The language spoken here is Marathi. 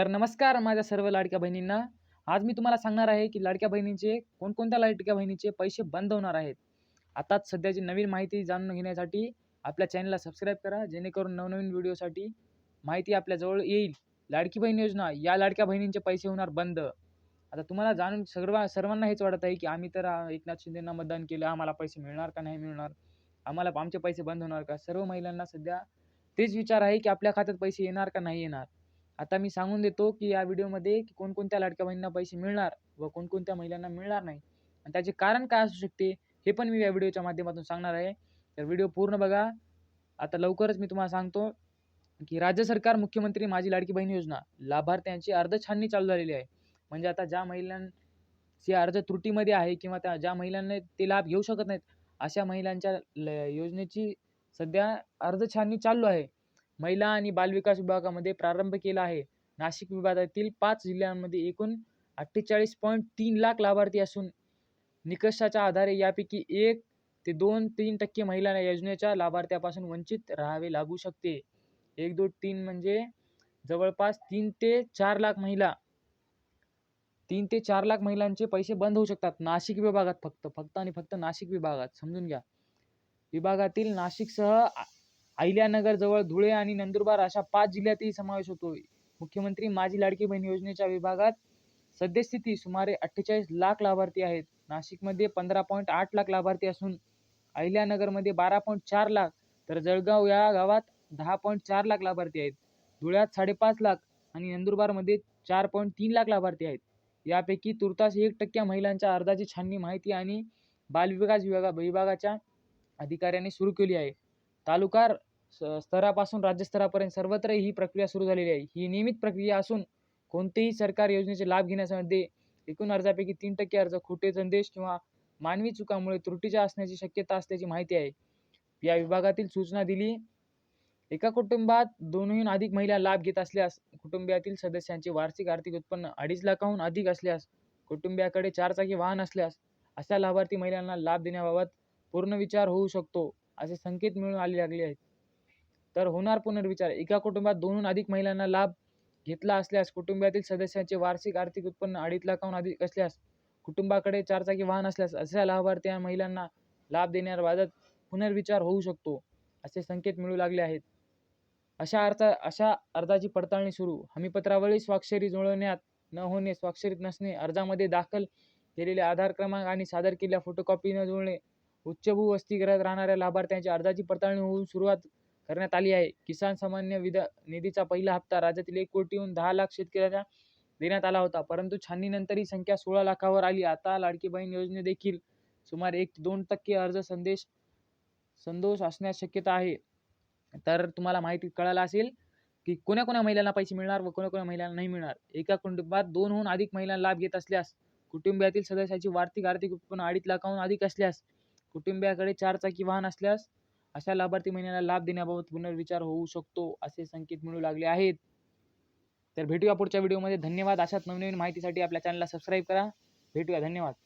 तर नमस्कार माझ्या सर्व लाडक्या बहिणींना. आज मी तुम्हाला सांगणार आहे की लाडक्या बहिणींचे कोणकोणत्या लाडक्या बहिणीचे पैसे बंद होणार आहेत? आताच सध्याची नवीन माहिती जाणून घेण्यासाठी आपल्या चॅनलला सबस्क्राईब करा जेणेकरून नवनवीन व्हिडिओसाठी माहिती आपल्याजवळ येईल. लाडकी बहीण योजना या लाडक्या बहिणींचे पैसे होणार बंद. आता तुम्हाला जाणून सर्व सर्वांना हेच वाटत आहे की आम्ही तर एकनाथ शिंदेंना मतदान केलं आम्हाला पैसे मिळणार का नाही मिळणार? आम्हाला आमचे पैसे बंद होणार का? सर्व महिलांना सध्या तेच विचार आहे की आपल्या खात्यात पैसे येणार का नाही येणार? आता मी सांगून देतो की या व्हिडिओमध्ये की कोणकोणत्या लाडक्या बहिणींना पैसे मिळणार व कोणकोणत्या महिलांना मिळणार नाही. आणि त्याचे कारण काय असू शकते हे पण मी या व्हिडिओच्या माध्यमातून सांगणार आहे. तर व्हिडिओ पूर्ण बघा. आता लवकरच मी तुम्हाला सांगतो की राज्य सरकार मुख्यमंत्री माझी लाडकी बहीण योजना. लाभार्थ्यांची अर्ध छाननी चालू झालेली आहे. म्हणजे आता ज्या महिलांची अर्ज त्रुटीमध्ये आहे किंवा त्या ज्या महिलांना ते लाभ घेऊ शकत नाहीत अशा महिलांच्या ल- योजनेची सध्या अर्ज छाननी चालू आहे. महिला आणि बालविकास विभागामध्ये प्रारंभ केला आहे. नाशिक विभागातील पाच जिल्ह्यांमध्ये एकूण अठ्ठेचाळीस पॉईंट तीन लाख लाभार्थी असून निकषाच्या आधारे यापैकी एक ते दोन तीन टक्के महिलांना योजनेच्या लाभार्थ्यापासून वंचित राहावे लागू शकते. एक दोन तीन म्हणजे जवळपास तीन ते चार लाख महिला तीन ते चार लाख महिलांचे पैसे बंद होऊ शकतात. नाशिक विभागात फक्त फक्त आणि फक्त नाशिक विभागात समजून घ्या. विभागातील नाशिकसह अहिल्यानगरजवळ अहिल्यानगर जवळ धुळे आणि नंदुरबार अशा पाच जिल्ह्यातही समावेश होतो. मुख्यमंत्री माझी लाडकी बहीण योजनेच्या विभागात सद्यस्थिती सुमारे अठ्ठेचाळीस लाख लाभार्थी आहेत. नाशिकमध्ये पंधरा पॉईंट आठ लाख लाभार्थी असून अहिल्यानगरमध्ये बारा पॉईंट चार लाख तर जळगाव या गावात दहा पॉईंट चार लाख लाभार्थी आहेत. धुळ्यात साडेपाच लाख आणि नंदुरबारमध्ये चार पॉईंट तीन लाख लाभार्थी आहेत. यापैकी तुर्तास एक टक्क्या महिलांच्या अर्जाची छाननी माहिती आणि बालविकास विभागा विभागाच्या अधिकाऱ्यांनी सुरू केली आहे. तालुका स- स्तरापासून राज्यस्तरापर्यंत सर्वत्र ही प्रक्रिया सुरू झालेली आहे. ही नियमित प्रक्रिया असून कोणतेही सरकार योजनेचे लाभ घेण्यासाठी एकूण अर्जापैकी तीन टक्के अर्ज खोटे संदेश किंवा मानवी चुकामुळे त्रुटीच्या असण्याची शक्यता असल्याची माहिती आहे. या विभागातील सूचना दिली. एका कुटुंबात दोनहून अधिक महिला लाभ घेत असल्यास कुटुंबातील सदस्यांचे वार्षिक आर्थिक उत्पन्न अडीच लाखाहून अधिक असल्यास कुटुंबियाकडे चारचाकी वाहन असल्यास अशा लाभार्थी महिलांना लाभ देण्याबाबत पूर्ण विचार होऊ शकतो असे संकेत मिळून आले लागले आहेत. तर होणार पुनर्विचार. एका कुटुंबात दोनहून अधिक महिलांना लाभ घेतला असल्यास कुटुंबातील सदस्यांचे वार्षिक आर्थिक उत्पन्न अडीच लाखाहून अधिक असल्यास कुटुंबाकडे चारचाकी वाहन असल्यास अशा लाभार्थी महिलांना लाभ देण्याबाबत पुनर्विचार होऊ शकतो असे संकेत मिळू लागले आहेत. अशा अर्थ अशा अर्जाची पडताळणी सुरू. हमीपत्रावरील स्वाक्षरी जुळवण्यात न होणे स्वाक्षरीत नसणे अर्जामध्ये दाखल केलेले आधार क्रमांक आणि सादर केलेल्या फोटोकॉपी न जुळणे उच्चभू वसतिगृहात राहणाऱ्या लाभार्थ्यांच्या अर्जाची पडताळणी होऊन सुरुवात करण्यात आली आहे. किसान सामान्य विधा निधीचा पहिला हप्ता राज्यातील एक कोटीहून दहा लाख शेतकऱ्यांना देण्यात आला होता. परंतु छाननीनंतर ही संख्या सोळा लाखावर आली. आता लाडकी बहीण योजने देखील सुमारे एक दोन टक्के अर्ज संदेश संदोष असण्यास शक्यता आहे. तर तुम्हाला माहिती कळालं असेल की कोण्या कोण्या महिलांना पैसे मिळणार व कोण्या कोण्या महिलांना नाही मिळणार? एका कुटुंबात दोनहून अधिक महिलांना लाभ घेत असल्यास कुटुंबातील सदस्याची वार्षिक आर्थिक उत्पन्न अडीच लाखाहून अधिक असल्यास कुटुंबियाकडे चारचाकी वाहन असल्यास अशा लाभार्थी महिन्याला लाभ देण्याबाबत पुनर्विचार होऊ शकतो असे संकेत मिळू लागले आहेत. तर भेटूया पुढच्या व्हिडिओमध्ये. धन्यवाद. अशाच नवनवीन माहितीसाठी आपल्या चॅनलला सबस्क्राईब करा. भेटूया. धन्यवाद.